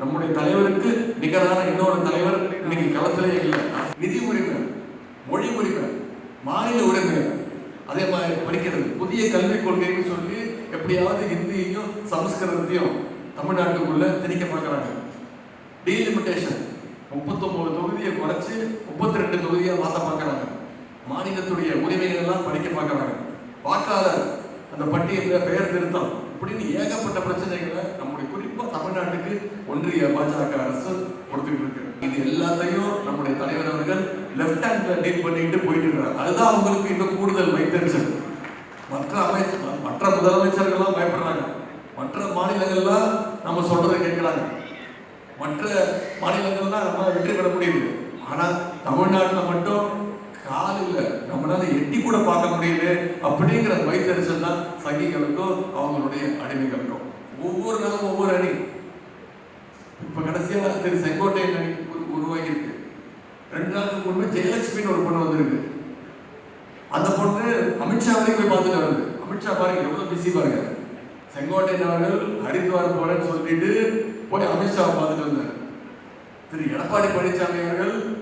நம்முடைய தலைவருக்கு நிகரான இன்னொரு தலைவர் இன்னைக்கு களத்திலே இல்லை. நிதி உரிமை மொழி உரிமை மாநில உரிமை. அதே மாதிரி படிக்கிறது. புதிய கல்விக் கொள்கைன்னு சொல்லி எப்படியாவது ஹிந்தியையும் சமஸ்கிருதத்தையும் தமிழ்நாட்டுக்குள்ள திணிக்க பார்க்குறாங்க. டீலிமிட்டேஷன் முப்பத்தொம்போது தொகுதியை குறைச்சி முப்பத்தி ரெண்டு தொகுதியை மாற்ற பார்க்குறாங்க. மாநிலத்துடைய உரிமைகள் எல்லாம் படிக்க பார்க்குறாங்க. வாக்காளர் அந்த பட்டியலில் பெயர் திருத்தம். இப்படின்னு ஏகப்பட்ட பிரச்சனைகளை நம்முடைய குறிப்பா தமிழ்நாட்டுக்கு ஒன்றிய பாஜக அரசு கொடுத்துட்டு இருக்கு. இது எல்லாத்தையும் நம்முடைய தலைவர் அவர்கள் லெஃப்ட் ஹேண்ட்ல டீல் பண்ணிட்டு போயிட்டு இருக்காங்க அதுதான் அவங்களுக்கு இன்னும் கூடுதல் வைத்தறிச்சல் மற்ற அமைச்சர் மற்ற முதலமைச்சர்கள்லாம் பயப்படுறாங்க. மற்ற மாநிலங்கள்லாம் நம்ம சொல்றதை கேட்கிறாங்க. மற்ற மாநிலங்கள்லாம் நம்ம வெற்றி பெற முடியுது ஆனா தமிழ்நாட்டில் மட்டும் கால் இல்லை நம்மளால எட்டி கூட பார்க்க முடியல அப்படிங்கிற வைத்தறிச்சல் தான் சங்கிகளுக்கும் அவங்களுடைய அடிமைகளுக்கும். ஒவ்வொரு நாளும் ஒவ்வொரு அணி. இப்ப கடைசியா திரு செங்கோட்டையன் அணி உரு- உருவாகி இருக்கு ரெண்டு நாளுக்கு முன்பு ஜெயலட்சுமின்னு ஒரு பொண்ணு வந்திருக்கு. அந்த பொண்ணு அமித்ஷா வரைக்கும் போய் பார்த்துட்டு வருது. அமித்ஷா பாருங்க எவ்வளவு பிஸி பாருங்க. செங்கோட்டையன் அவர்கள் ஹரித்வார் போறேன்னு சொல்லிட்டு போய் அமித்ஷாவை பார்த்துட்டு வந்தார். திரு எடப்பாடி பழனிசாமி அவர்கள்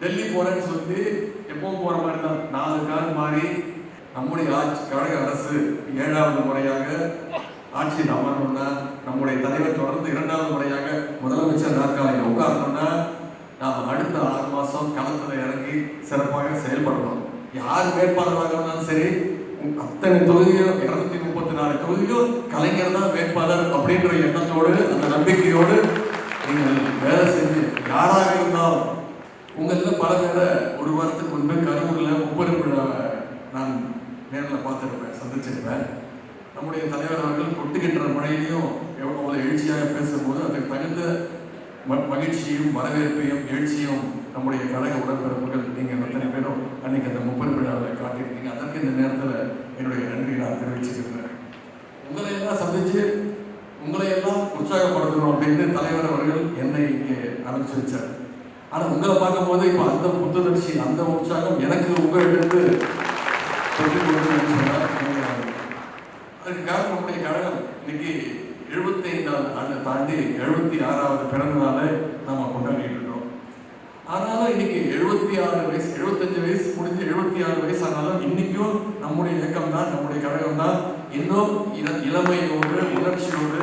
டெல்லி போறேன்னு சொல்லி எப்பவும் போற மாதிரி தான். நாலு கார் மாறி நம்முடைய ஆட்சி கழக அரசு ஏழாவது முறையாக ஆட்சியில் அமரணும்னா நம்முடைய தலைவர் தொடர்ந்து இரண்டாவது முறையாக முதலமைச்சர் நாற்காலியில் உட்காரணும்னா நாம் அடுத்த ஆறு மாதம் களத்தில் இறங்கி சிறப்பாக செயல்படணும். யார் வேட்பாளராக இருந்தாலும் சரி அத்தனை தொகுதியும் இருநூத்தி முப்பத்தி நாலு தொகுதியும் கலைஞர் தான் வேட்பாளர் அப்படின்ற எண்ணத்தோடு அந்த நம்பிக்கையோடு நீங்கள் வேலை செஞ்சு யாராக இருந்தாலும் உங்கள பல பேரை ஒரு வாரத்துக்கு முன்பு கரூரில் முப்பெரும் விழாவை நான் நேரில் பார்த்துருப்பேன் சந்திச்சிருப்பேன். நம்முடைய தலைவர் அவர்கள் கொட்டுகின்ற மழையிலையும் எவ்வளோ எழுச்சியாக பேசும்போது அதுக்கு தகுந்த ம- மகிழ்ச்சியும் வரவேற்பையும் எழுச்சியும் நம்முடைய கழக உடன்பிறப்புகள் நீங்கள் அத்தனை பேரும் அன்னைக்கு அந்த முப்பெரும் விழாவில் காட்டியிருக்கீங்க. அதற்கு இந்த நேரத்தில் என்னுடைய நன்றி நான் தெரிவிச்சுக்கிறேன். உங்களை எல்லாம் சந்திச்சு உங்களை எல்லாம் உற்சாகப்படுத்தணும் அப்படின்னு தலைவர் அவர்கள் என்னை இங்கே அனுப்பிச்சு வச்சார். ஆனால் உங்களை பார்க்கும்போது இப்போ அந்த புத்துணர்ச்சி அந்த உற்சாகம் எனக்கு உங்களிடத்து பெற்றுக் கொடுக்குதுன்னு சொன்னா அதுக்கு காரணம் நம்முடைய கழகம். இன்னைக்கு எழுபத்தி ஐந்தாவது ஆண்டு தாண்டி எழுபத்தி ஆறாவது பிறந்த நாளை நம்ம கொண்டாடிட்டு இருக்கோம் ஆனாலும் இன்னைக்கு எழுபத்தி ஆறு வயசு எழுபத்தஞ்சு வயசு முடிஞ்சு எழுபத்தி ஆறு வயசு ஆனாலும் இன்னைக்கும் நம்முடைய இயக்கம் தான் நம்முடைய கழகம் தான் இன்னும் இளமையோடு உணர்ச்சியோடு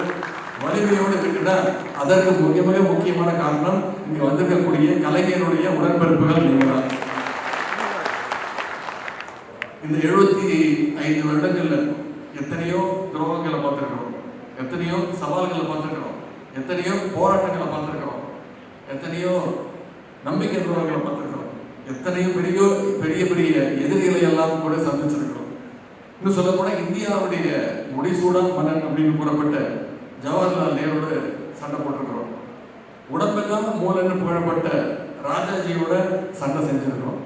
வலிமையோடு இருக்குன்னா அதற்கு மிக மிக முக்கியமான காரணம் இங்க வந்திருக்கக்கூடிய கலைஞருடைய உடன்பிறப்புகள் நீங்கள் இந்த எழுபத்தி ஐந்து வருடங்கள்ல எத்தனையோ துரோகங்களை பார்த்துருக்கிறோம். எத்தனையோ சவால்களை பார்த்துருக்கிறோம். எத்தனையோ போராட்டங்களை பார்த்துருக்கிறோம். எத்தனையோ நம்பிக்கை துரோகங்களை பார்த்துருக்கிறோம். எத்தனையோ பெரிய பெரிய பெரிய எதிரிகளை எல்லாம் கூட சந்திச்சிருக்கிறோம். இன்னும் சொல்லப்போனால் இந்தியாவுடைய முடிசூடான் மன்னன் அப்படின்னு கூறப்பட்ட ஜவஹர்லால் நேருட சண்டை போட்டிருக்கிறோம். உடம்பெல்லாம் மூலன்னு புகழப்பட்ட ராஜாஜியோட சண்டை செஞ்சிருக்கிறோம்.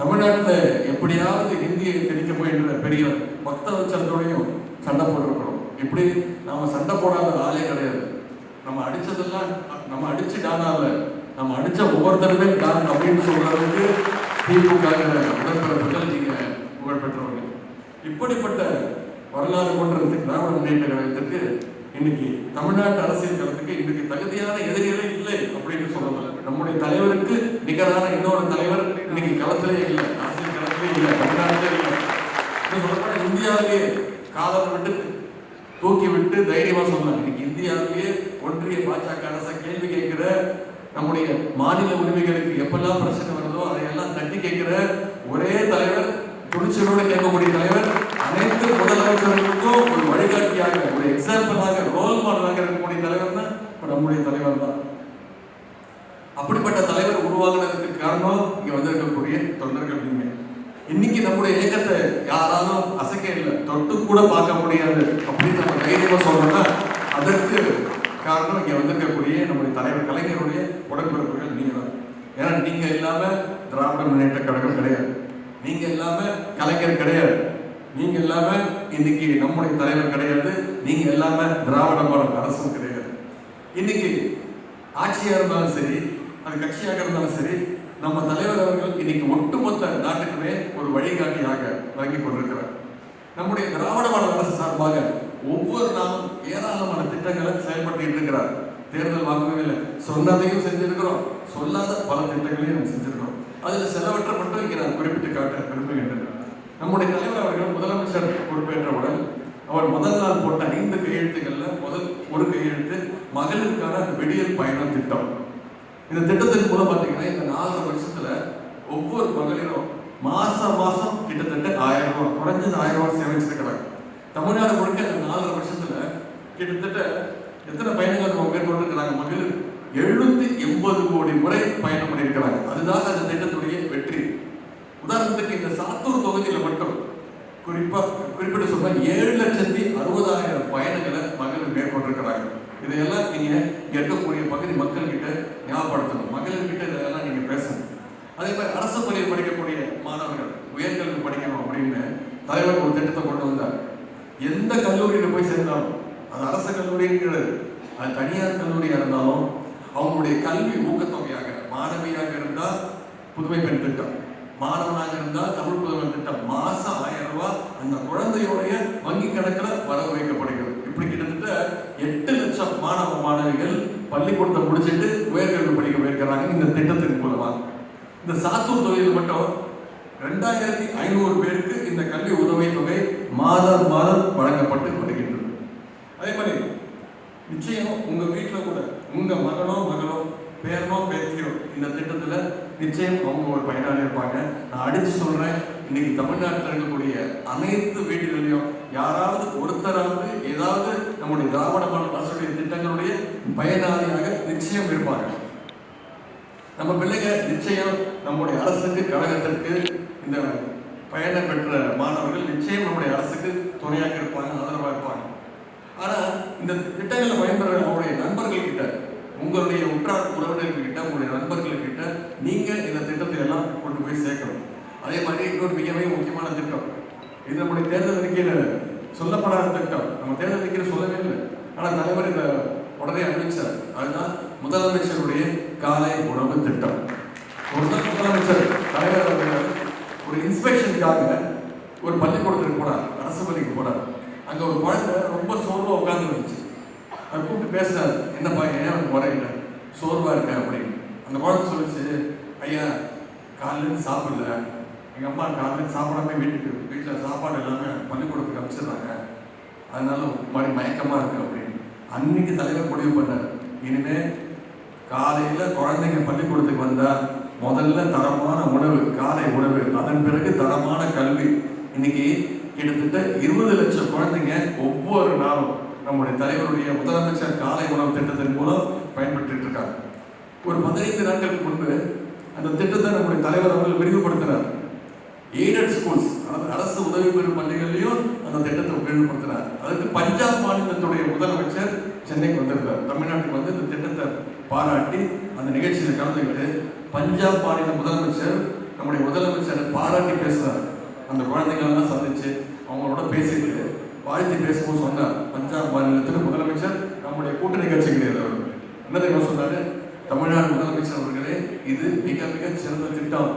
தமிழ்நாட்டில் எப்படியாவது ஹிந்தியை திணிக்க போயின்ற பெரிய பக்தவச்சலத்தோடையும் சண்டை போட்டிருக்கிறோம். இப்படி நாம் சண்டை போடாத ஆளே கிடையாது. நம்ம அடிச்சதெல்லாம் நம்ம அடிச்சு டானால நம்ம அடிச்ச ஒவ்வொருத்தருமே டான் அப்படின்னு சொல்ற திமுக உடன்பிறப்புகள் நீங்க புகழ் பெற்றவங்க இப்படிப்பட்ட வரலாறு கொண்டிருந்த திராவிட முன்னேற்ற கழகத்திற்கு இன்னைக்கு தமிழ்நாட்டு அரசியல் களத்துக்கு இன்னைக்கு தகுதியான எதிரிகளே இல்லை அப்படின்னு சொல்லலாம் நம்முடைய தலைவருக்கு நிகரான இன்னொரு தலைவர் இன்னைக்கு களத்திலே இல்லை. அரசியல் களத்திலே இல்லை தமிழ்நாட்டிலே இல்லை. சொல்லப்போனா இந்தியாவிலேயே காலம் விட்டு தூக்கி விட்டு தைரியமா சொல்லலாம் இன்னைக்கு இந்தியாவிலேயே ஒன்றிய பாஜக அரசை கேள்வி கேட்கிற நம்முடைய மாநில உரிமைகளுக்கு எப்பெல்லாம் பிரச்சனை வருதோ அதையெல்லாம் தட்டி கேட்கிற ஒரே தலைவர் துணிச்சலோட கேட்கக்கூடிய தலைவர் அனைத்து முதலமைச்சர்களுக்கும் ஒரு வழிகாட்டியாக ஒரு எக்ஸாம்பிளாக ரோல் மாடலாக இருக்கக்கூடிய தலைவர் தான் நம்முடைய தலைவர் தான். அப்படிப்பட்ட தலைவர் உருவாகுனதுக்கு காரணம் இங்க வந்திருக்கக்கூடிய தொண்டர்கள் நீங்க. இன்னைக்கு நம்முடைய இயக்கத்தை யாராலும் அசைக்க இல்லை தொட்டு கூட பார்க்க முடியாது அப்படின்னு நம்ம தைரியமா சொல்றோம்னா அதற்கு காரணம் இங்க வந்திருக்கக்கூடிய நம்முடைய தலைவர் கலைஞருடைய உடன்பிறப்புகள் நீங்க தான் ஏன்னா நீங்க இல்லாம திராவிட முன்னேற்ற கழகம் கிடையாது. நீங்க இல்லாம கலைஞர் கிடையாது. நீங்க இல்லாம இன்னைக்கு நம்முடைய தலைவர் கிடையாது. நீங்க இல்லாம திராவிட மாடல் அரசும் கிடையாது. இன்னைக்கு ஆட்சியா இருந்தாலும் சரி அது கட்சியாக இருந்தாலும் சரி நம்ம தலைவர் அவர்கள் இன்னைக்கு ஒட்டுமொத்த நாட்டுக்குமே ஒரு வழிகாட்டியாக வழங்கி கொண்டிருக்கிறார். நம்முடைய திராவிட மாடல் அரசு சார்பாக ஒவ்வொரு நாளும் ஏராளமான திட்டங்களை செயல்படுத்திட்டு இருக்கிறார். தேர்தல் வாக்குறுதி இல்லை. சொன்னதையும் செஞ்சிருக்கிறோம். சொல்லாத பல திட்டங்களையும் நம்ம செஞ்சிருக்கிறோம். அதில் சிலவற்றை மட்டும் இங்கே நான் குறிப்பிட்டு காட்ட விரும்புகின்றேன். நம்முடைய தலைவர் அவர்கள் முதலமைச்சர் பொறுப்பேற்றவுடன் அவர் முதல் நாள் போட்ட ஐந்து கையெழுத்துக்கள்ல முதல் ஒரு கையெழுத்து மகளிருக்கான அந்த விடியல் பயணம் திட்டம். இந்த திட்டத்தின் மூலம் பார்த்தீங்கன்னா இந்த நாலு வருஷத்துல ஒவ்வொரு மகளிரும் மாசம் மாசம் கிட்டத்தட்ட ஆயிரம் ரூபாய் குறைஞ்சது ஆயிரம் ரூபாய் சேமிச்சிருக்கிறாங்க தமிழ்நாடு முழுக்க இந்த நாலு வருஷத்துல கிட்டத்தட்ட எத்தனை பயணங்கள் நம்ம மேற்கொண்டிருக்கிறாங்க மகளிர்? எழுநூத்தி எண்பது கோடி முறை பயணம் பண்ணியிருக்கிறாங்க. அதுதான் அந்த திட்டத்துடைய வெற்றி. உதாரணத்துக்கு இந்த சாத்தூர் பகுதியில் மட்டும் குறிப்பாக குறிப்பிட்டு சொன்னால் ஏழு லட்சத்தி அறுபதாயிரம் பயணங்களை மகளிர் மேற்கொண்டிருக்கிறாங்க இதையெல்லாம் நீங்கள் இங்க இருக்கக்கூடிய பகுதி மக்கள்கிட்ட ஞாபகப்படுத்தணும். மகளிர்கிட்ட இதெல்லாம் நீங்கள் பேசணும். அதே மாதிரி அரசு பள்ளியில் படிக்கக்கூடிய மாணவர்கள் உயர்கல்வி படிக்கணும் அப்படின்னு தலைவர் ஒரு திட்டத்தை கொண்டு வந்தார். எந்த கல்லூரியில் போய் சேர்ந்தாலும் அது அரசு கல்லூரிங்கிறது அது தனியார் கல்லூரியாக இருந்தாலும் அவங்களுடைய கல்வி ஊக்கத்தொகையாக மாணவியாக இருந்தால் புதுமை பெண் திட்டம். மாணவனாக இருந்தால் தமிழ் புதுமை திட்டம் மாசம் ஆயிரம் ரூபாய் அந்த குழந்தையுடைய வங்கி கணக்கில் வரவு வைக்கப்படுகிறது. இப்படி கிட்டத்தட்ட எட்டு லட்சம் மாணவ மாணவிகள் பள்ளிக்கூடத்தை முடிச்சிட்டு உயர்கல்வி படிக்க போயிருக்கிறாங்க இந்த திட்டத்தின் மூலமாக. இந்த சாத்தூர் தொழில் மட்டும் ரெண்டாயிரத்தி ஐநூறு பேருக்கு இந்த கல்வி உதவித் தொகை மாதம் மாதம் வழங்கப்பட்டு வருகின்றது. அதே மாதிரி நிச்சயம் உங்க வீட்டில் கூட உங்க மகனோ மகளோ பேரனோ பேத்தியோ இந்த திட்டத்தில் நிச்சயம் அவங்க ஒரு பயனாக இருப்பாங்க நான் அடிச்சு சொல்றேன் இன்னைக்கு தமிழ்நாட்டில் இருக்கக்கூடிய அனைத்து வீடுகளிலையும் யாராவது ஒருத்தராவது ஏதாவது நம்முடைய திராவிட மாநில அரசுடைய திட்டங்களுடைய பயனாளியாக நிச்சயம் இருப்பாங்க. நம்ம பிள்ளைங்க நிச்சயம் நம்முடைய அரசுக்கு கழகத்திற்கு இந்த பயணம் பெற்ற மாணவர்கள் நிச்சயம் நம்முடைய அரசுக்கு துணையாக இருப்பாங்க ஆதரவாக இருப்பாங்க. ஆனா இந்த திட்டங்களை பயன்பெற நம்முடைய நண்பர்கள் கிட்ட உங்களுடைய உற்றார் உறவினர்கிட்ட உங்களுடைய நண்பர்கள்கிட்ட நீங்கள் இந்த திட்டத்தை எல்லாம் கொண்டு போய் சேர்க்கணும். அதே மாதிரி இன்னொரு மிகவும் முக்கியமான திட்டம். இது நம்முடைய தேர்தல் அறிக்கையில் சொல்லப்படாத திட்டம். நம்ம தேர்தல் அறிக்கையில் சொல்லவே இல்லை. ஆனால் தலைவர் இதை உடனே அறிவிச்சார். அதுதான் முதலமைச்சருடைய காலை உணவு திட்டம். ஒரு முதலமைச்சர் தலைவர் அவர்கள் ஒரு இன்ஸ்பெக்ஷனுக்காக ஒரு பள்ளிக்கூடத்துக்கு போனார். அரசு பள்ளிக்கு போனார். அங்கே ஒரு குழந்தை ரொம்ப சோர்வாக உட்கார்ந்து இருந்துச்சு. அவர் கூப்பிட்டு பேசுகிறார் என்னப்பா ஏன் அவனுக்கு முறையில சோர்வா இருக்க? அப்படின்னு. அந்த குழந்தை சொல்லிச்சு ஐயா காலையில சாப்பிடல. எங்க அம்மா காலையில சாப்பிடாம வீட்டுக்கு வீட்டுல சாப்பாடு எல்லாமே பள்ளிக்கூடத்துக்கு அனுப்பிச்சிடுறாங்க. அதனால மாதிரி மயக்கமா இருக்கு அப்படின்னு. அன்னைக்கு தலைவர் முடிவு பண்ணார். இனிமே காலையில குழந்தைங்க பள்ளிக்கூடத்துக்கு வந்தா முதல்ல தரமான உணவு காலை உணவு அதன் பிறகு தரமான கல்வி. இன்னைக்கு கிட்டத்தட்ட இருபது லட்சம் குழந்தைங்க ஒவ்வொரு நாளும் நம்முடைய தலைவருடைய முதலமைச்சர் காலை உணவு திட்டத்தின் மூலம் பயன்பட்டு இருக்காங்க. ஒரு பதினைந்து நாட்களுக்கு முன்பு அந்த திட்டத்தை நம்முடைய தலைவர் அவர்கள் விரிவுபடுத்தினார். எய்டட் ஸ்கூல்ஸ் அதாவது அரசு உதவி பெறும் பள்ளிகள்லையும் அந்த திட்டத்தை விரிவுபடுத்தினார் அதற்கு பஞ்சாப் மாநிலத்துடைய முதலமைச்சர் சென்னைக்கு வந்திருந்தார் தமிழ்நாட்டுக்கு வந்து இந்த திட்டத்தை பாராட்டி அந்த நிகழ்ச்சியில் கலந்துக்கிட்டு பஞ்சாப் மாநில முதலமைச்சர் நம்முடைய முதலமைச்சரை பாராட்டி பேசுகிறார் அந்த குழந்தைங்களெல்லாம் சந்திச்சு அவங்களோட பேசிட்டு வாழ்த்து பேசும்போது சொன்னார் பஞ்சாப் மாநிலத்தில் முதலமைச்சர் நம்முடைய கூட்டணி கட்சி கிடையாது அவர் என்ன தெரியுமா சொன்னாரு? தமிழ்நாடு முதலமைச்சர் அவர்களே இது மிக மிக சிறந்த திட்டம்.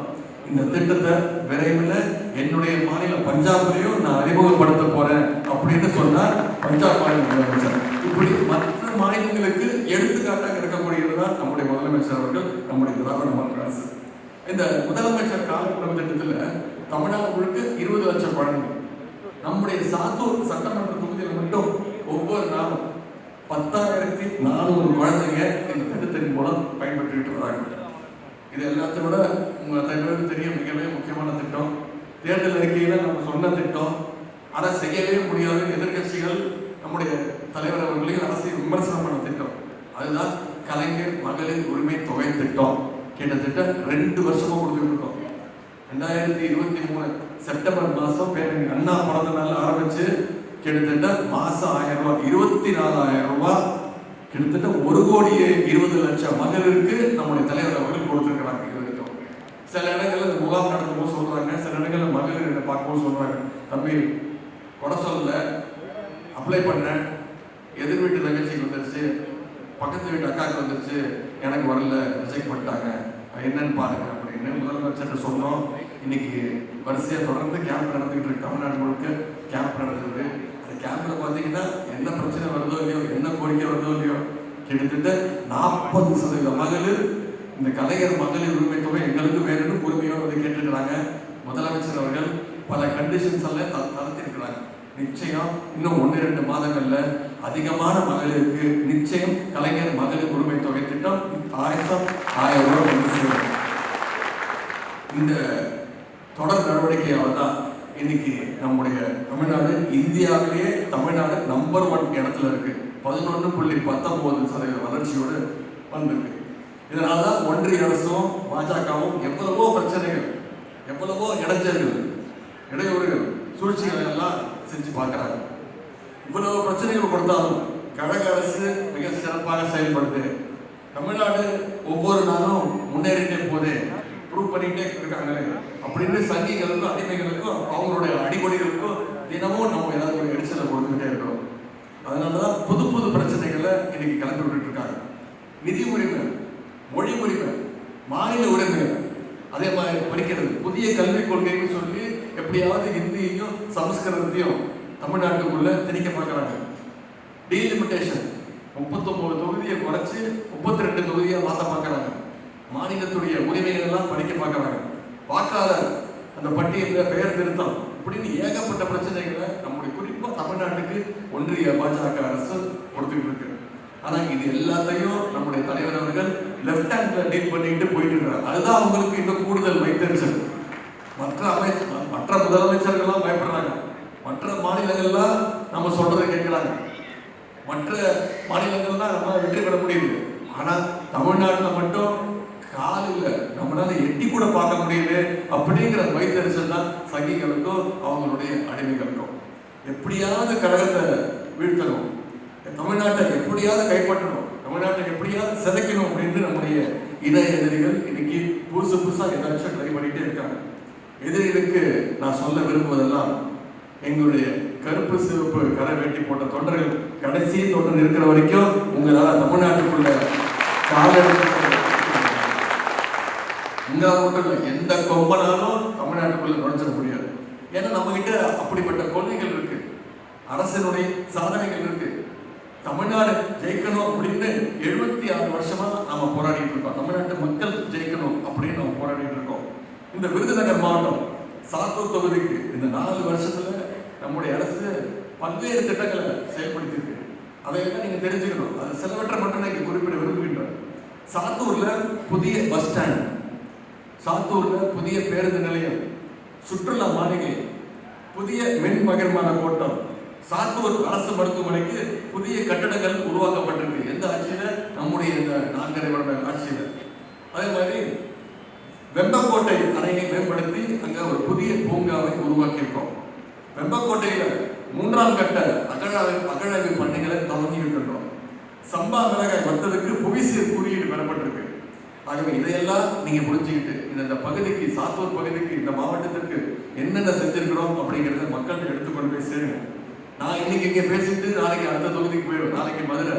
இந்த திட்டத்தை விரைவில் என்னுடைய மாநிலம் பஞ்சாப்லையும் நான் அறிமுகப்படுத்த போறேன் அப்படின்னு சொன்னார் பஞ்சாப் மாநில முதலமைச்சர். இப்படி மற்ற மாநிலங்களுக்கு எடுத்துக்காட்டாக இருக்கக்கூடியது தான் நம்முடைய முதலமைச்சர் அவர்கள் நம்முடைய திராவிட மாநில அரசு. இந்த முதலமைச்சர் கால உணவு திட்டத்துல தமிழ்நாடு முழுக்க இருபது லட்சம் பழங்கள் நம்முடைய சாத்தூர் சட்டமன்ற தொகுதியில் மட்டும் ஒவ்வொரு நாளும் பத்தாயிரத்தி நானூறு குழந்தைங்க இந்த திட்டத்தின் மூலம் பயன்பெற்றுட்டு வராங்க. இது எல்லாத்தையும் விட உங்க தலைவருக்கு தெரிய தெரியும் மிகவே முக்கியமான திட்டம். தேர்தல் அறிக்கையில நம்ம சொன்ன திட்டம். அதை செய்யவே முடியாத எதிர்க்கட்சிகள் நம்முடைய தலைவர் அவர்களையும் அரசை விமர்சனம் பண்ண திட்டம். அதுதான் கலைஞர் மகளிர் உரிமை தொகை திட்டம். கிட்டத்தட்ட ரெண்டு வருஷமா கொடுத்துட்டு இருக்கோம். ரெண்டாயிரத்தி இருபத்தி மூணு செப்டம்பர் மாசம் பேரறிஞர் அண்ணா பிறந்த கிட்டத்தட்ட மாசம் ஆயிரம் ரூபாய் இருபத்தி நாலாயிரம் ரூபாய் கிட்டத்தட்ட ஒரு கோடியே இருபது லட்சம் மகளிருக்கு நம்முடைய தலைவர் அவர்கள் கொடுத்துருக்கிறாங்க இது வரைக்கும். சில இடங்களில் முகாம் நடத்தும் போது சொல்றாங்க சில இடங்களில் மகளிர் பார்க்கும்போது சொல்றாங்க. தம்பி கொடை சொல்ல அப்ளை பண்ணேன் எதிர் வீட்டு தங்கச்சிக்கு வந்துருச்சு. பக்கத்து வீட்டு அக்காவுக்கு வந்துருச்சு. எனக்கு வரல ரிஜெக்ட் பண்ணிட்டாங்க. என்னன்னு பாருங்க அப்படின்னு முதலமைச்சர் சொன்னோம். இன்னைக்கு வரிசையாக தொடர்ந்து கேம்ப் நடந்துகிட்டு இருக்கு. தமிழ்நாடு முழுக்க கேம்ப் நடந்தது கேம்பில் பார்த்தீங்கன்னா என்ன பிரச்சனை வருதோ இல்லையோ என்ன கோரிக்கை வருதோ இல்லையோ கிட்டத்தட்ட நாற்பது சதவீத மகளிர் இந்த கலைஞர் மகளிர் உரிமை தொகை எங்களுக்கு வேணும்னு பொறுமையோடு வந்து கேட்டுருக்கிறாங்க. முதலமைச்சர் அவர்கள் பல கண்டிஷன்ஸ் எல்லாம் த- தளர்த்திருக்கிறாங்க நிச்சயம் இன்னும் ஒன்று ரெண்டு மாதங்களில் அதிகமான மகளிருக்கு நிச்சயம் கலைஞர் மகளிர் உரிமை தொகை திட்டம் ஆயிரம் ஆயிரம் ரூபாய் இந்த தொடர் நடவடிக்கையால தான் இன்னைக்கு நம்முடைய தமிழ்நாடு இந்தியாவிலேயே தமிழ்நாடு நம்பர் ஒன் இடத்துல இருக்கு. பதினொன்று புள்ளி பத்தொன்பது சதவீத வளர்ச்சியோடு வந்திருக்கு. இதனால தான் ஒன்றிய அரசும் பாஜகவும் எவ்வளவோ பிரச்சனைகள் எவ்வளவோ இடைஞ்சல்கள் இடையூறுகள் சூழ்ச்சிகள் எல்லாம் செஞ்சு பார்க்குறாங்க. இவ்வளவு பிரச்சனைகள் கொடுத்தாலும் கழக அரசு மிக சிறப்பாக செயல்படுது. தமிழ்நாடு ஒவ்வொரு நாளும் முன்னேறிட்டே போதே ப்ரூவ் பண்ணிக்கிட்டே இருக்காங்களே. அப்படின்னு சங்கிகளுக்கும் அடிமைகளுக்கும் அவங்களுடைய அடிமொழிகளுக்கும் தினமும் நம்ம ஏதாவது ஒரு எரிச்சலை கொடுத்துக்கிட்டே இருக்கிறோம். அதனால தான் புது புது பிரச்சனைகளை இன்னைக்கு கலந்து விட்டுட்டு இருக்காங்க நிதி உரிமை மொழி உரிமை மாநில உரிமை. அதே மாதிரி படிக்கிறது. புதிய கல்விக் கொள்கைன்னு சொல்லி எப்படியாவது ஹிந்தியையும் சமஸ்கிருதத்தையும் தமிழ்நாட்டுக்குள்ள திணிக்க பார்க்குறாங்க. டீலிமிட்டேஷன் முப்பத்தொம்போது தொகுதியை குறைச்சி முப்பத்தி ரெண்டு தொகுதியை மாற்ற பார்க்குறாங்க. மாநிலத்துடைய உரிமைகள் எல்லாம் படிக்க பார்க்குறாங்க. வாக்காளர் அந்த பட்டியலில் பெயர் திருத்தம். இப்படின்னு ஏகப்பட்ட பிரச்சனைகளை நம்முடைய குறிப்பாக தமிழ்நாட்டுக்கு ஒன்றிய பாஜக அரசு கொடுத்துட்டு இருக்கு. ஆனால் இது எல்லாத்தையும் நம்முடைய தலைவர் அவர்கள் லெஃப்ட் ஹேண்ட்ல டீல் பண்ணிட்டு போயிட்டு இருக்காங்க அதுதான் அவங்களுக்கு இன்னும் கூடுதல் வைத்தறிச்சல். மற்ற அமைச்சர் மற்ற முதலமைச்சர்கள்லாம் பயப்படுறாங்க. மற்ற மாநிலங்கள்லாம் நம்ம சொல்றதை கேட்கிறாங்க. மற்ற மாநிலங்கள்லாம் நம்ம வெற்றி பெற முடியுது. ஆனால் தமிழ்நாட்டில் மட்டும் காலில் நம்மளால எட்டி கூட பார்க்க முடியல அப்படிங்கிற வைத்தறிச்சல் தான் சங்கிகளுக்கும் அவங்களுடைய அடிமைகளுக்கும். எப்படியாவது கழகத்தை வீழ்த்தணும். தமிழ்நாட்டை எப்படியாவது கைப்பற்றணும். தமிழ்நாட்டை எப்படியாவது சிதைக்கணும் அப்படின்னு நம்முடைய இன எதிரிகள் இன்னைக்கு புதுசு புதுசாக ஏதாச்சும் ட்ரை பண்ணிட்டே இருக்காங்க. எதிரிகளுக்கு நான் சொல்ல விரும்புவதெல்லாம் எங்களுடைய கருப்பு சிவப்பு கரை வெட்டி போட்ட தொண்டர்கள் கடைசி தொண்டர் இருக்கிற வரைக்கும் உங்களால் தமிழ்நாட்டுக்குள்ள உங்களால் மட்டும் இல்லை எந்த கொம்பனாலும் தமிழ்நாட்டுக்குள்ளே நுழைஞ்சிட முடியாது. ஏன்னா நம்மகிட்ட அப்படிப்பட்ட கொள்கைகள் இருக்கு. அரசினுடைய சாதனைகள் இருக்கு. தமிழ்நாடு ஜெயிக்கணும் அப்படின்னு எழுபத்தி ஆறு வருஷமா நம்ம போராடிட்டு இருக்கோம். தமிழ்நாட்டு மக்கள் ஜெயிக்கணும் அப்படின்னு நம்ம போராடிட்டு இருக்கோம். இந்த விருதுநகர் மாவட்டம் சாத்தூர் தொகுதிக்கு இந்த நாலு வருஷத்துல நம்முடைய அரசு பல்வேறு திட்டங்களை செயல்படுத்தியிருக்கு. அதையெல்லாம் நீங்க தெரிஞ்சுக்கணும். அது சிலவற்றை மட்டும் நான் இங்கே குறிப்பிட விரும்புகின்றேன். சாத்தூர்ல புதிய பஸ் ஸ்டாண்ட் சாத்தூர்ல புதிய பேருந்து நிலையம் சுற்றுலா மாளிகை புதிய மின் பகிர்மான கோட்டம் சாத்தூர் அரசு மருத்துவமனைக்கு புதிய கட்டடங்கள் உருவாக்கப்பட்டிருக்கு. எந்த ஆட்சியில? நம்முடைய இந்த நான்கரை வருட ஆட்சியில. அதே மாதிரி வெம்பக்கோட்டை அணையை மேம்படுத்தி அங்க ஒரு புதிய பூங்காவை உருவாக்கியிருக்கோம். வெம்பக்கோட்டையில மூன்றாம் கட்ட அகழாய்வு அகழாய்வு பணிகளை தொடங்கி இருக்கின்றோம் சம்பா மிளகாய் வர்த்ததுக்கு புவிசீர் குறியீடு பெறப்பட்டிருக்கு. ஆகவே இதையெல்லாம் நீங்க புரிஞ்சுக்கிட்டு இந்த பகுதிக்கு சாத்தூர் பகுதிக்கு இந்த மாவட்டத்திற்கு என்னென்ன செஞ்சிருக்கிறோம் அப்படிங்கிறத மக்கள்கிட்ட எடுத்துக்கொண்டு போய் சேருங்க. நான் இன்னைக்கு இங்கே பேசிட்டு நாளைக்கு அடுத்த தொகுதிக்கு போயிடும் நாளைக்கு மதுரை.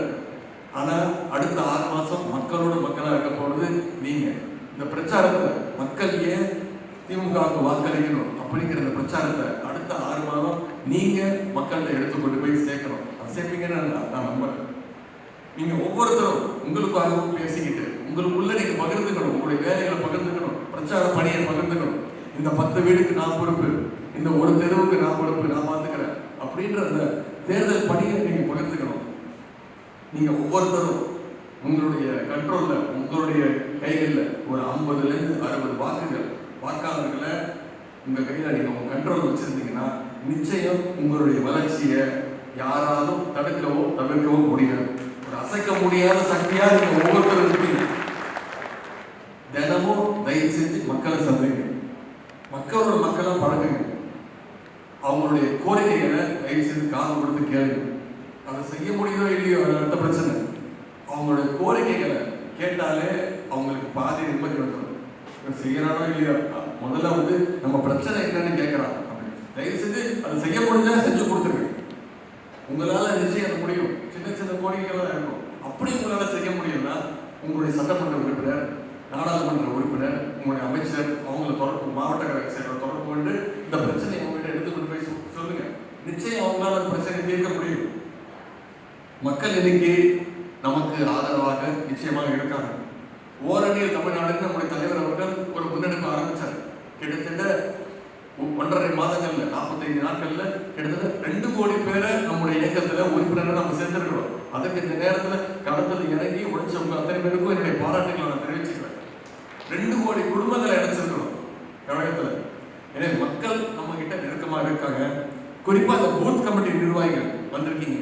ஆனா அடுத்த ஆறு மாசம் மக்களோட மக்களா இருக்க போறது நீங்க. இந்த பிரச்சாரத்தை மக்கள் ஏன் திமுகவுக்கு வாக்களிக்கணும் அப்படிங்கிற இந்த பிரச்சாரத்தை அடுத்த ஆறு மாதம் நீங்க மக்கள்கிட்ட எடுத்துக்கொண்டு போய் சேர்க்கணும். சேர்ப்பீங்கன்னு நான் நான் நம்புறேன். நீங்கள் ஒவ்வொருத்தரும் உங்களுக்காகவும் பேசிக்கிட்டு உங்களுக்குள்ள நீங்கள் பகிர்ந்துக்கணும் உங்களுடைய வேலைகளை பகிர்ந்துக்கணும் பிரச்சார பணியை பகிர்ந்துக்கணும். இந்த பத்து வீடுக்கு நான் பொறுப்பு இந்த ஒரு தெருவுக்கு நான் பொறுப்பு நான் பார்த்துக்கிறேன் அப்படின்ற அந்த தேர்தல் பணியை நீங்கள் பகிர்ந்துக்கணும். நீங்கள் ஒவ்வொருத்தரும் உங்களுடைய கண்ட்ரோலில் உங்களுடைய கைகளில் ஒரு ஐம்பதுலேருந்து அறுபது வாக்குகள் வாக்காளர்களை உங்கள் கையில் நீங்கள் உங்கள் கண்ட்ரோல் வச்சுருந்தீங்கன்னா நிச்சயம் உங்களுடைய வளர்ச்சியை யாராலும் தடுக்கவோ தவிர்க்கவோ முடியாது. ஒரு அசைக்க முடியாத சக்தியா நீங்க ஒவ்வொருத்தரும் இருப்பீங்க. தினமும் தயவு செஞ்சு மக்களை சந்திங்க. மக்களோட மக்களை பழகுங்க. அவங்களுடைய கோரிக்கைகளை தயவு செய்து காது கொடுத்து கேளுங்க. அதை செய்ய முடியுதோ இல்லையோ அது அடுத்த பிரச்சனை. அவங்களுடைய கோரிக்கைகளை கேட்டாலே அவங்களுக்கு பாதி நிம்மதி வந்துடும் செய்யறானோ இல்லையோ? முதல்ல வந்து நம்ம பிரச்சனை என்னன்னு கேட்கறான். தயவு செஞ்சு அதை செய்ய முடிஞ்சா செஞ்சு கொடுத்துருங்க. உங்களால நிச்சயம் முடியும். சின்ன சின்ன கோரிக்கைகளாக இருக்கும் அப்படி உங்களால் செய்ய முடியும்னா உங்களுடைய சட்டமன்ற உறுப்பினர் நாடாளுமன்ற உறுப்பினர் உங்களுடைய அமைச்சர் அவங்கள தொடர்பு மாவட்ட கழக செயலர் தொடர்பு கொண்டு இந்த பிரச்சனையை உங்ககிட்ட எடுத்துக்கொண்டு போய் சொ- சொல்லுங்க. நிச்சயம் அவங்களால அந்த பிரச்சனை தீர்க்க முடியும். மக்கள் இன்னைக்கு நமக்கு ஆதரவாக நிச்சயமாக இருக்காங்க ஓரணியில் தமிழ்நாடுக்கு நம்முடைய தலைவர் அவர்கள் ஒரு முன்னெடுப்பு ஆரம்பித்தார் கிட்டத்தட்ட ஒன்றரை மாதங்கள்ல நாற்பத்தைந்து நாட்கள்ல கிட்டத்தட்ட ரெண்டு கோடி பேரை நம்முடைய இயக்கத்துல உறுப்பினரை நம்ம சேர்த்திருக்கிறோம். அதுக்கு இந்த நேரத்துல களத்தில் இறங்கி உழைச்சவங்க அத்தனை பேருக்கும் என்னுடைய பாராட்டுகளை நான் தெரிவிச்சுக்கிறேன். ரெண்டு கோடி குடும்பங்களை இணைச்சிருக்கிறோம் தமிழகத்துல. எனவே மக்கள் நம்ம கிட்ட நெருக்கமாக இருக்காங்க. குறிப்பா இந்த பூத் கமிட்டி நிர்வாகிகள் வந்திருக்கீங்க.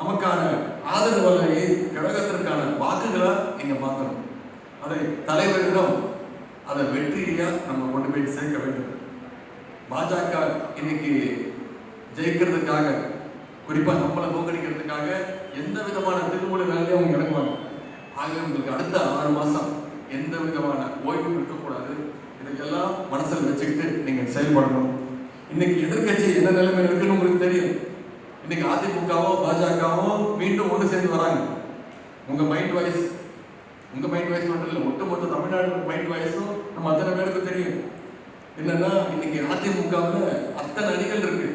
நமக்கான ஆதரவு வலையை கழகத்திற்கான வாக்குகளை நீங்க மாத்தணும் அதை தலைவரிடம் அதை வெற்றியா நம்ம கொண்டு போய் சேர்க்க வேண்டும். பாஜக இன்னைக்கு ஜெயிக்கிறதுக்காக குறிப்பா நம்மளை தோக்கடிக்கிறதுக்காக எந்த விதமான திருமூல வேலையும் அவங்க இறங்குவாங்க ஆகவே உங்களுக்கு அடுத்த ஆறு மாசம் எந்த விதமான ஓய்வும் இருக்கக்கூடாது. இதையெல்லாம் மனசில் வச்சுக்கிட்டு நீங்க செயல்படணும். இன்னைக்கு எதிர்க்கட்சி என்ன நிலைமை இருக்குன்னு உங்களுக்கு தெரியும். இன்னைக்கு அதிமுகவோ பாஜகவோ மீண்டும் ஒன்று சேர்ந்து வராங்க. உங்க மைண்ட் வாய்ஸ் உங்க மைண்ட் வாய்ஸ் மட்டும் இல்லை ஒட்டுமொத்த தமிழ்நாடு மைண்ட் வாய்ஸும் நம்ம அத்தனை பேருக்கு தெரியும். என்னன்னா இன்னைக்கு அதிமுகவில் அத்தனை அணிகள் இருக்கு.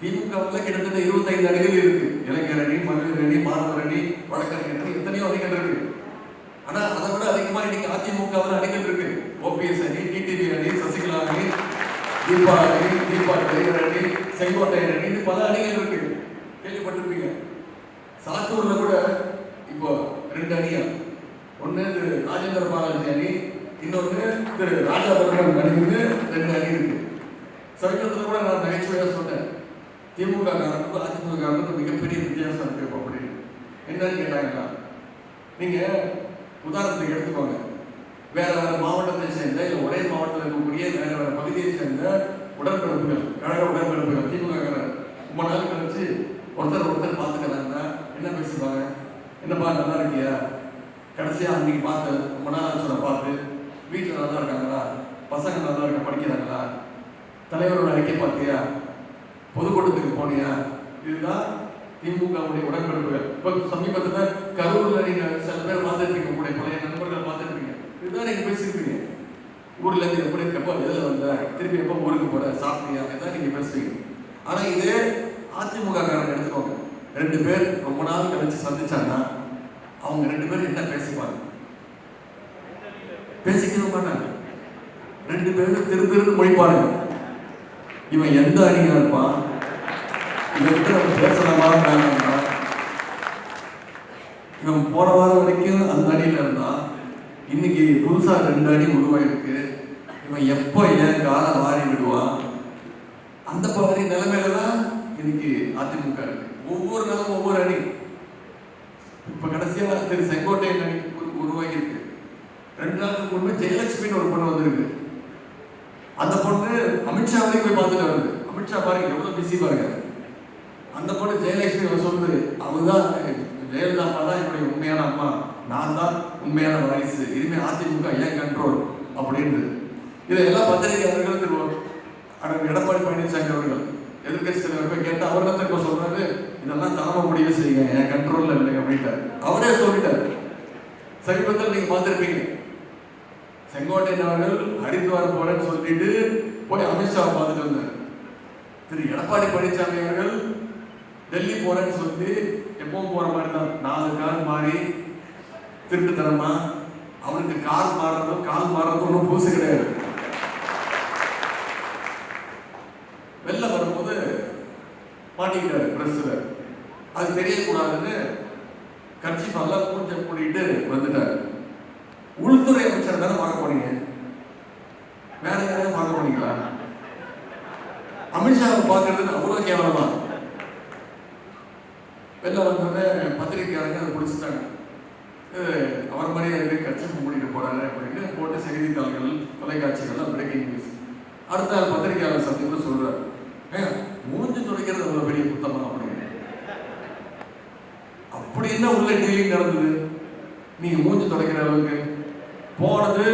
திமுகவில் கிட்டத்தட்ட இருபத்தைந்து அணிகள் இருக்கு. இளைஞர் அணி மகளிர் அணி மாணவர் அணி வழக்கறிஞர் அணி எத்தனையோ அணிகள் இருக்கு. ஆனா அதை விட அதிகமா இன்னைக்கு அதிமுகவில் அணிகள் இருக்கு. ஓபிஎஸ் அணி டிடிவி அணி சசிகலா அணி தீபா அணி தீபா கலைஞர் அணி செங்கோட்டையர் அணி பல அணிகள் இருக்கு. கேள்விப்பட்டிருப்பீங்க. சாத்தூர்ல கூட இப்போ ரெண்டு அணியா? ஒன்று ராஜேந்திர பாலாஜி அணி இன்னொன்று திரு ராஜா பரமன் ரெண்டு அணி இருக்கு. சமீபத்தில் கூட நான் நகைச்சுவையாக சொன்னேன். திமுக காரணத்துக்கும் அதிமுக காரணத்துக்கும் மிகப்பெரிய வித்தியாசம் இருக்கு அப்படின்னு என்னன்னு கேட்டாங்கன்னா நீங்க உதாரணத்துக்கு எடுத்துக்கோங்க. வேற வேற மாவட்டத்தை சேர்ந்த இல்லை ஒரே மாவட்டத்தில் இருக்கக்கூடிய வேற வேற பகுதியை சேர்ந்த உடன்பிறப்புகள் கழக உடன்பிறப்புகள் திமுக ரொம்ப நாள் கழிச்சு ஒருத்தர் ஒருத்தர் பார்த்துக்கிறாங்கன்னா என்ன பேசுவாங்க என்னப்பா நல்லா இருக்கியா? கடைசியாக அன்னைக்கு பார்த்து ரொம்ப நாள் ஆச்சு பார்த்து. வீட்டில் நல்லா இருக்காங்களா? பசங்க நல்லா இருக்க படிக்கிறாங்களா? தலைவரோட அறிக்கை பார்த்தியா? பொதுக்கூட்டத்துக்கு போனியா? இதுதான் திமுகவுடைய உடன்பிறப்புகள். இப்போ சமீபத்தில் கரூரில் நீங்கள் சில பேர் பார்த்துருப்பீங்க உங்களுடைய பழைய நண்பர்கள் பார்த்துருப்பீங்க. இதுதான் நீங்கள் பேசியிருப்பீங்க. ஊர்லேருந்து எப்படி எப்போ எதில் வந்த திருப்பி எப்போ ஊருக்கு போகிற சாப்பிட்டியா? இதான் நீங்கள் பேசுவீங்க ஆனால் இதே அதிமுக காரங்க எடுத்துக்கோங்க. ரெண்டு பேர் ரொம்ப நாள் கழிச்சு சந்திச்சாங்கன்னா அவங்க ரெண்டு பேரும் என்ன பேசிப்பாங்க? பேசிக்கவே மாட்டாங்க. ரெண்டு பேரும் திரு திரு மொழிப்பாருங்க இவன் எந்த அணியா இருப்பான்? இவன்கிட்ட நம்ம பேசலாமா வேணாமா இவன் போன வாரம் வரைக்கும் அந்த அணியில இருந்தான் இன்னைக்கு புதுசா ரெண்டு அணி உருவாயிருக்கு. இவன் எப்போ ஏன் காலை வாரி விடுவான்? அந்த மாதிரி நிலைமையில தான் இன்னைக்கு அதிமுக இருக்கு. ஒவ்வொரு நாளும் ஒவ்வொரு அணி. இப்ப கடைசியா திரு செங்கோட்டையன் அணி உருவாகியிருக்கு உருவாகி இருக்கு. ரெண்டு நாளுக்கு முன்பு ஜெயலட்சுமின்னு ஒரு பொண்ணு வந்திருக்கு. அந்த பொண்ணு அமித்ஷா வரைக்கும் போய் பார்த்துட்டு வருது அமித்ஷா பாருங்க எவ்வளோ பிஸி பாருங்க. அந்த பொண்ணு ஜெயலட்சுமி அவர் சொல்லுது அவதான் ஜெயலலிதா அம்மா தான் என்னுடைய உண்மையான அம்மா. நான் தான் உண்மையான வாரிசு. இனிமே அதிமுக ஏன் கண்ட்ரோல் அப்படின்ட்டு இதை எல்லாம் பத்திரிகையாளர்கள் திரு அண்ணன் எடப்பாடி பழனிசாமி அவர்கள் எதிர்கட்சி தலைவர் போய் கேட்டு அவர் தான் திரும்ப சொல்றாரு இதெல்லாம் தலைமை முடிவு செய்யுங்க. என் கண்ட்ரோல்ல இல்லை அப்படின்ட்டார். அவரே சொல்லிட்டார். சமீபத்தில் நீங்க பார்த்துருப்பீங்க செங்கோட்டையன் அவர்கள் ஹரித்வார் போறேன்னு சொல்லிட்டு போய் அமித்ஷாவை பார்த்துட்டு வந்தார். திரு. எடப்பாடி பழனிசாமி அவர்கள் டெல்லி போறேன்னு சொல்லி எப்பவும் போற மாதிரி தான். நாலு கார் மாறி திருட்டுத்தனமா அவருக்கு கால் மாறுறதும் கால் மாறுறதும் ஒன்றும் புதுசு கிடையாது. வெளில வரும்போது மாட்டிக்கிட்டாரு பிரஸ்ல அது தெரியக்கூடாதுன்னு கட்சி நல்லா பூஜை கூட்டிட்டு வந்துட்டாரு. உள்துறை பார்க்க போனீங்க? வேற யாரையும் பார்க்க போனீங்களா? அமித்ஷாவை பார்க்கறதுக்கு அவ்வளவு கேவலமா? வெளில வந்தோடனே பத்திரிகையாளங்க அதை பிடிச்சிட்டாங்க. அவர் மாதிரியே இருக்கு கட்சி மூடிட்டு போறாரு அப்படின்னு போட்டு செய்தித்தாள்கள் தொலைக்காட்சிகள்லாம் பிரேக்கிங் நியூஸ் அடுத்த பத்திரிகையாளர் சந்திப்பு சொல்றாரு. மூஞ்சி துடைக்கிறது ஒரு பெரிய குத்தமா அப்படின்னு அப்படி என்ன உள்ள டீலிங் நடந்தது? நீங்க மூஞ்சி துடைக்கிற அளவுக்கு? போனது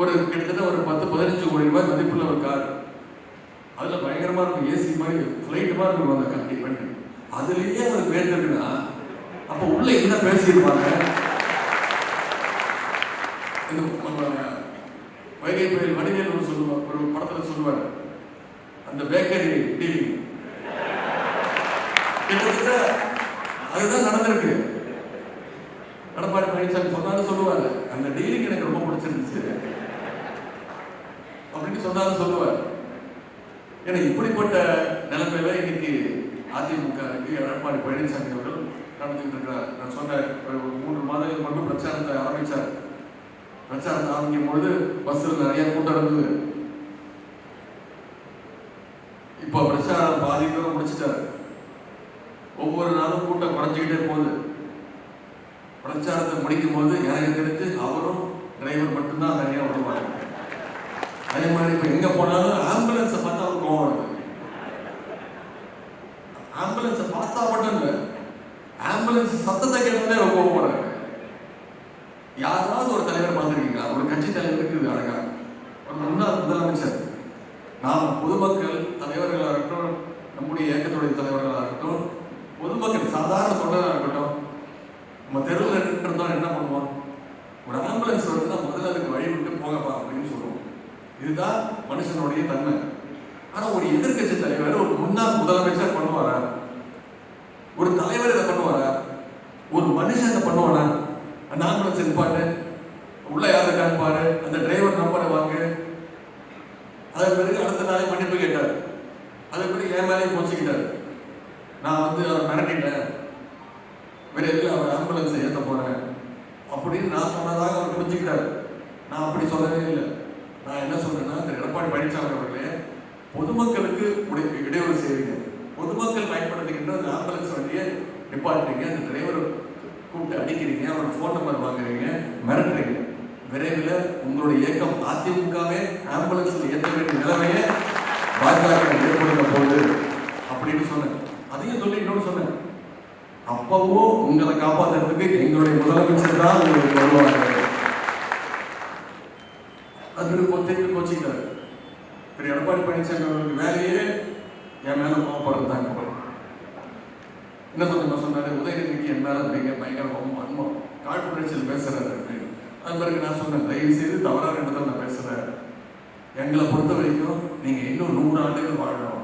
ஒரு கிட்டத்தட்ட ஒரு பத்து பதினஞ்சு கோடி ரூபாய் மதிப்புள்ள ஒரு கார். அதுல பயங்கரமா இருக்கும் ஏசி மாதிரி ஃபிளைட் மாதிரி இருக்கும் அந்த கார் பண்ணி அதுலயே அவர் பேர்த்துக்குன்னா அப்ப உள்ள என்ன பேசியிருப்பாங்க இந்த வைகை புயல் வடிவேல் ஒரு சொல்லுவார் ஒரு படத்துல சொல்லுவார். அந்த பேக்கரி டீலிங் கிட்டத்தட்ட அதுதான் நடந்திருக்கு. அப்படின்னு சொன்னாலும் சொல்லுவாங்க அந்த டீலிங் எனக்கு ரொம்ப பிடிச்சிருந்துச்சு. அப்படின்னு சொன்னாலும் சொல்லுவார். ஏன்னா இப்படிப்பட்ட நிலைமையில இன்னைக்கு அதிமுக எடப்பாடி பழனிசாமி அவர்கள் நடந்துகிட்டு இருக்கிறார். நான் சொன்னேன் ஒரு மூன்று மாதங்கள் மட்டும் பிரச்சாரத்தை ஆரம்பிச்சார். பிரச்சாரத்தை ஆரம்பிக்கும் பொழுது பஸ்ஸில் நிறைய கூட்டம் இருந்தது. இப்போ பிரச்சாரம் பாதி தூரம் முடிச்சிட்டாரு. ஒவ்வொரு நாளும் கூட்டம் குறைஞ்சிக்கிட்டே போகுது. பிரச்சாரத்தை முடிக்கும் போது எனக்கு தெரிஞ்சு அவரும் டிரைவர் மட்டும்தான் தனியாக விடுவாங்க அதே மாதிரி இப்போ எங்க போனாலும் ஆம்புலன்ஸை பார்த்தா அவர் கோவம் வருது. ஆம்புலன்ஸை பார்த்தா மட்டும் இல்லை ஆம்புலன்ஸ் சத்தத்தை கேட்டாலே அவர் கோவம் வராது. யாராவது ஒரு தலைவர் பார்த்துருக்கீங்களா? ஒரு கட்சி தலைவருக்கு இது அழகா. ஒரு முன்னாள் முதலமைச்சர். நாம் பொதுமக்கள் தலைவர்களாக இருக்கட்டும் நம்முடைய இயக்கத்துடைய தலைவர்களாக இருக்கட்டும் பொதுமக்கள் சாதாரண தொண்டராக இருக்கட்டும் நம்ம தெருவில் இருந்தால் என்ன பண்ணுவோம் ஒரு ஆம்புலன்ஸ் வருதுன்னா முதல்ல அதுக்கு வழி விட்டு போகப்பா அப்படின்னு சொல்லுவோம் இதுதான் மனுஷனுடைய தன்மை. ஆனால் ஒரு எதிர்க்கட்சி தலைவர் ஒரு முன்னாள் முதலமைச்சர் பண்ணுவாரா? ஒரு தலைவர் இதை பண்ணுவாரா? ஒரு மனுஷன் இதை பண்ணுவானா? அந்த ஆம்புலன்ஸ் இருப்பாரு உள்ள யாரை காண்பாரு அந்த டிரைவர் நம்பரை வாங்க. அதன் பிறகு அடுத்த நாளே மன்னிப்பு கேட்டார். அதன் பிறகு என் மேலேயும் போச்சுக்கிட்டார் நான் வந்து அதை மிரட்டிட்டேன். விரைவில் அவர் ஆம்புலன்ஸை ஏற்ற போகிறேன் அப்படின்னு நான் சொன்னதாக அவர் புரிஞ்சுக்கிட்டார் நான் அப்படி சொல்லவே இல்லை. நான் என்ன சொல்கிறேன்னா திரு எடப்பாடி பழனிசாமி அவர்களே பொதுமக்களுக்கு உடைய இடையூறு செய்வீங்க. பொதுமக்கள் பயன்படுத்துகின்ற அந்த ஆம்புலன்ஸ் வண்டியை நிப்பாட்டுறீங்க அந்த டிரைவர் கூப்பிட்டு அடிக்கிறீங்க அவரோட ஃபோன் நம்பர் வாங்குறீங்க மிரட்டுறீங்க. விரைவில் உங்களுடைய இயக்கம் அதிமுகவே ஆம்புலன்ஸில் ஏற்ற வேண்டிய நிலைமையை பாஜக ஏற்படுத்த போகுது. அப்படின்னு சொன்னேன். அதையும் சொல்லி இன்னொன்று சொன்னேன். அப்பவோ உங்களை காப்பாற்றுறதுக்கு எங்களுடைய முதலமைச்சர் தான் உங்களுக்கு வருவாங்க அது கொத்தைக்கு கோச்சிக்கிட்டாரு திரு எடப்பாடி பழனிசாமி அவர்களுக்கு வேலையே என் மேல கோவப்படுறது தான் இப்போ. என்ன சொன்ன சொன்னாரு உதயநிதிக்கு என் மேல பயங்கர பயங்கர கோபம் அன்பம் காழ்ப்புணர்ச்சியில் பேசுறாரு அப்படின்னு அது பிறகு நான் சொன்னேன் தயவு செய்து தவறான இடத்துல நான் பேசுறேன். எங்களை பொறுத்த வரைக்கும் நீங்க இன்னும் நூறு ஆண்டுகள் வாழணும்.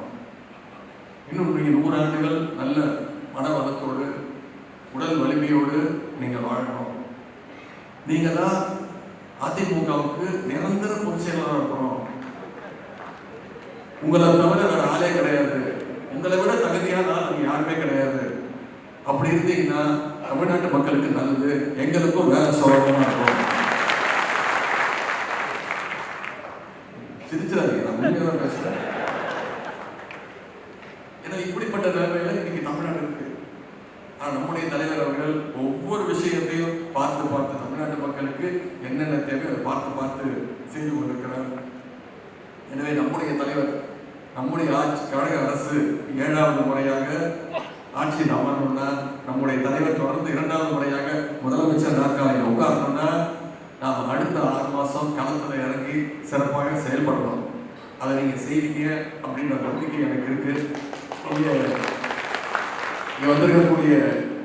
இன்னும் நீங்க நூறு ஆண்டுகள் நல்ல மன வளத்தோடு உடல் வலிமையோடு நீங்க வாழணும். நீங்கள் தான் அதிமுகவுக்கு நிரந்தர பொதுச் செயலாளர் இருக்கணும். உங்களை தவிர வேற ஆளே கிடையாது. உங்களை விட தகுதியான ஆள் நீங்கள் யாருமே கிடையாது. அப்படி இருந்தீங்கன்னா தமிழ்நாட்டு மக்களுக்கு நல்லது எங்களுக்கும் வேலை சோழமா இருக்கும். சிரிச்சிடாதீங்க நான் உண்மையாக தான் பேசுறேன் ஏன்னா இப்படிப்பட்ட நிலைமையில இன்னைக்கு தமிழ்நாடு இருக்கு ஆனா நம்முடைய தலைவர் அவர்கள் ஒவ்வொரு விஷயத்தையும் பார்த்து பார்த்து தமிழ்நாட்டு மக்களுக்கு என்னென்ன தேவை அதை பார்த்து பார்த்து செய்து கொண்டிருக்கிறார் எனவே நம்முடைய தலைவர் நம்முடைய ஆட்சி கழக அரசு ஏழாவது முறையாக ஆட்சியில் அமரணும்னா நம்முடைய தலைவர் தொடர்ந்து இரண்டாவது முறையாக முதலமைச்சர் நாற்காலியில் உட்காரணும்னா நாம் அடுத்த ஆறு மாதம் களத்தில் இறங்கி சிறப்பாக செயல்படணும். அதை நீங்கள் செய்வீங்க அப்படின்ற நம்பிக்கை எனக்கு இருக்கு. இங்கே வந்திருக்கக்கூடிய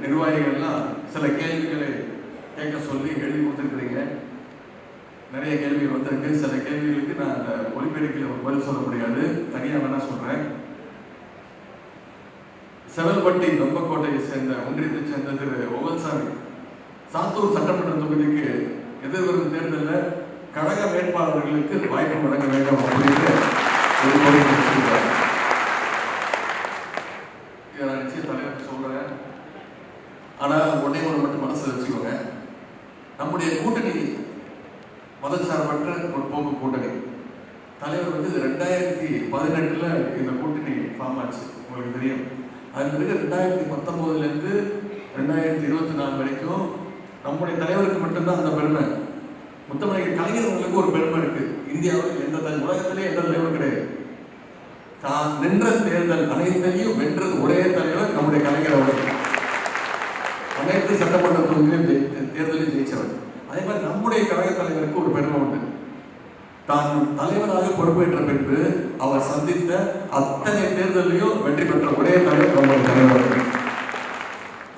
நிர்வாகிகள்லாம் சில கேள்விகளை கேட்க சொல்லி எழுதி கொடுத்துருக்குறீங்க. நிறைய கேள்விகள் வந்திருக்கு. சில கேள்விகளுக்கு நான் அந்த ஒலிபெருக்கில் பதில் சொல்ல முடியாது. தனியாக வேணா சொல்கிறேன் செவல்பட்டி வெம்பக்கோட்டையை சேர்ந்த ஒன்றியத்தை சேர்ந்த திரு ஒவல்சாமி சாத்தூர் சட்டமன்ற தொகுதிக்கு எதிர்வரும் தேர்தலில் கழக வேட்பாளர்களுக்கு வாய்ப்பு வழங்க வேண்டும் அப்படின்னு ஒரு கோரிக்கை வச்சிருக்காரு. நான் நிச்சயம் ஒன்று மட்டும் மனசில் வச்சுக்கோங்க. நம்முடைய கூட்டணி மதசார்பற்ற ஒரு போக்கு கூட்டணி. தலைவர் வந்து ரெண்டாயிரத்தி பதினெட்டுல இந்த கூட்டணி ஃபார்ம் ஆச்சு. உங்களுக்கு தெரியும். அது பிறகு ரெண்டாயிரத்தி பத்தொன்பதுல இருந்து ரெண்டாயிரத்தி இருபத்தி நாலு வரைக்கும் நம்முடைய தலைவருக்கு மட்டும்தான் அந்த பெருமை. முத்தமிழக கலைஞர்களுக்கு ஒரு பெருமை இருக்கு. இந்தியாவில் எந்த தலை உலகத்திலே எந்த தலைவர் கிடையாது. தான் நின்ற தேர்தல் அனைத்தையும் வென்றது ஒரே தலைவர் நம்முடைய கலைஞர் அவர்கள். அனைத்து சட்டமன்ற தொகுதியிலும் ஜெயி- தேர்தலில் ஜெயிச்சவர். அதே மாதிரி நம்முடைய கழக தலைவருக்கு ஒரு பெருமை உண்டு. தான் தலைவராக பொறுப்பேற்ற பின்பு அவர் சந்தித்த அத்தனை தேர்தலையும் வெற்றி பெற்ற ஒரே தலைவர் நம்முடைய தலைவர்.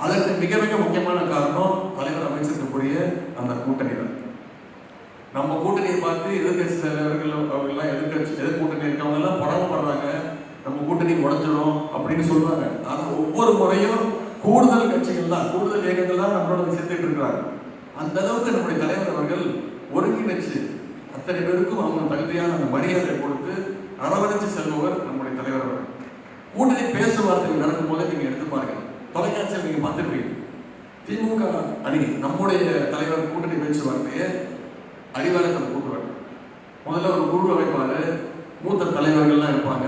அதற்கு மிக மிக முக்கியமான காரணம் தலைவர் அமைச்சிருக்கக்கூடிய அந்த கூட்டணி தான். நம்ம கூட்டணியை பார்த்து எதிர்கட்சி தலைவர்கள் அவர்கள்லாம் எதிர்கட்சி எதிர் கூட்டணி இருக்கவங்க எல்லாம் பொறாமப்படுறாங்க நம்ம கூட்டணி உடைஞ்சிரும் அப்படின்னு சொல்றாங்க. ஆனால் ஒவ்வொரு முறையும் கூடுதல் கட்சிகள் தான் கூடுதல் இயக்கங்கள் தான் நம்மளோட சேர்த்துட்டு இருக்கிறாங்க. அந்த அளவுக்கு நம்முடைய தலைவர் அவர்கள் ஒருங்கிணைச்சு அத்தனை பேருக்கும் அவங்க தகுதியான அந்த மரியாதை கொடுத்து அரவணைச்சு செல்பவர் நம்முடைய தலைவர் அவர்கள். கூட்டணி பேச்சுவார்த்தைகள் நடக்கும் போது நீங்க எடுத்து பாருங்க. தொலைக்காட்சியில் நீங்க பார்த்துருப்பீங்க. திமுக அணி நம்முடைய தலைவர் கூட்டணி பேச்சுவார்த்தையை அறிவாலயத்தில் கூட்டுவாங்க முதல்ல ஒரு குழு அமைப்பார். மூத்த தலைவர்கள்லாம் இருப்பாங்க.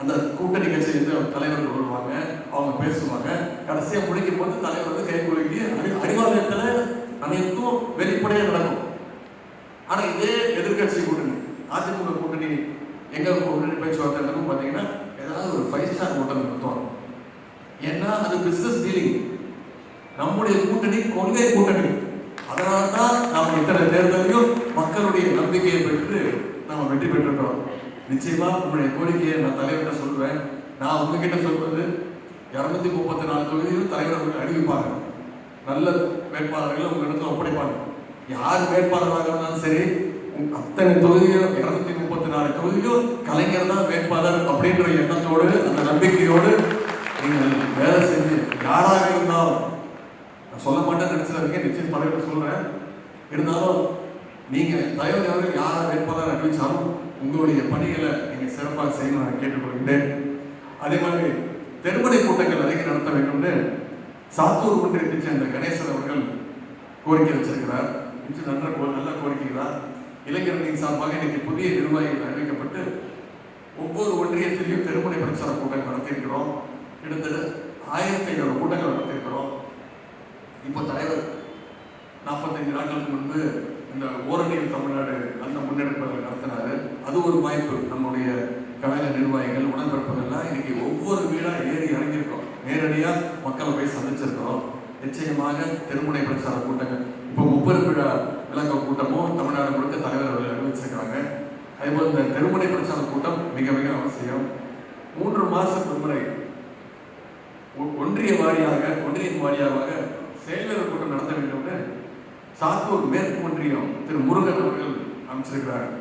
அந்த கூட்டணி கட்சியிலிருந்து தலைவர்கள் வருவாங்க. அவங்க பேசுவாங்க. கடைசியாக முடிக்கும் போது தலைவர் வந்து கை குலுக்கி அறி அடிவாளத்தில் அனைத்தும் வெளிப்படையாக நடக்கும். ஆனால் இதே எதிர்க்கட்சி கூட்டணி அதிமுக கூட்டணி எங்கள் கூட்டணி பேச்சுவார்த்தை நடக்கும் பாத்தீங்கன்னா ஏதாவது ஒரு ஃபைவ் ஸ்டார் ஹோட்டல் நடத்துவாங்க. ஏன்னா அது பிஸ்னஸ் டீலிங் நம்முடைய கூட்டணி கொள்கை கூட்டணி. அதனால தான் நாம் இத்தனை தேர்தலையும் மக்களுடைய நம்பிக்கையை பெற்று நாம் வெற்றி பெற்றிருக்கிறோம். நிச்சயமா உங்களுடைய கோரிக்கையை நான் தலைவர்கிட்ட சொல்லுவேன் நான் உங்ககிட்ட சொல்வது இரநூத்தி முப்பத்தி நாலு தொகுதியும் தலைவர் அவர்கள் அறிவிப்பாங்க நல்ல வேட்பாளர்களை உங்களிடத்துல ஒப்படைப்பாங்க. யார் வேட்பாளராக இருந்தாலும் சரி அத்தனை தொகுதியும் இருநூத்தி முப்பத்தி நாலு தொகுதியும் கலைஞர் தான் வேட்பாளர் அப்படின்ற எண்ணத்தோடு அந்த நம்பிக்கையோடு நீங்கள் வேலை செஞ்சு யாராக இருந்தாலும் நான் சொல்ல மாட்டேன்னு நினைச்சிருக்கீங்க நிச்சயம் தலைவர் சொல்கிறேன் இருந்தாலும் நீங்கள் தலைவர் அவர்கள் யார் வேட்பாளர் அறிவிச்சாலும் உங்களுடைய பணிகளை நீங்கள் சிறப்பாக செய்யணும் நான் கேட்டுக்கொள்கிறேன் அதே மாதிரி தெருமனை கூட்டங்கள் அதிகம் நடத்த வேண்டும்னு சாத்தூர் ஒன்றியத்தைச் சேர்ந்த கணேசன் அவர்கள் கோரிக்கை வச்சிருக்கிறார். நிச்சயம் நல்ல கோ- நல்ல கோரிக்கை தான் இளைஞர்களின் சார்பாக இன்னைக்கு புதிய நிர்வாகிகள் அறிவிக்கப்பட்டு ஒவ்வொரு ஒன்றியத்திலையும் தெருமுனை பிரச்சார கூட்டங்கள் நடத்தியிருக்கிறோம். கிட்டத்தட்ட ஆயிரத்தி ஐநூறு கூட்டங்கள் நடத்தியிருக்கிறோம். இப்போ தலைவர் நாற்பத்தஞ்சு நாட்களுக்கு முன்பு இந்த ஓரணியில் தமிழ்நாடு அந்த முன்னெடுப்பை நடத்தினாரு. அது ஒரு வாய்ப்பு. நம்முடைய கழக நிர்வாகிகள் உடன்பிறப்புகள்லாம் இன்னைக்கு ஒவ்வொரு வீடாக ஏறி இறங்கியிருக்கோம் நேரடியாக மக்களை போய் சந்திச்சிருக்கிறோம். நிச்சயமாக தெருமுனை பிரச்சார கூட்டங்கள். இப்போ முப்பது விழா விளக்க கூட்டமும் தமிழ்நாடு முழுக்க தலைவர் அறிவிச்சிருக்கிறாங்க. அதேபோல் இந்த தெருமுனை பிரச்சார கூட்டம் மிக மிக அவசியம். மூன்று மாசத்துக்கு முறை ஒ- ஒன்றிய வாரியாக ஒன்றியம் வாரியாக செயலர் கூட்டம் நடத்த வேண்டும்னு சாத்தூர் மேற்கு ஒன்றியம் திரு முருகன் அவர்கள் அமைச்சிருக்கிறார்.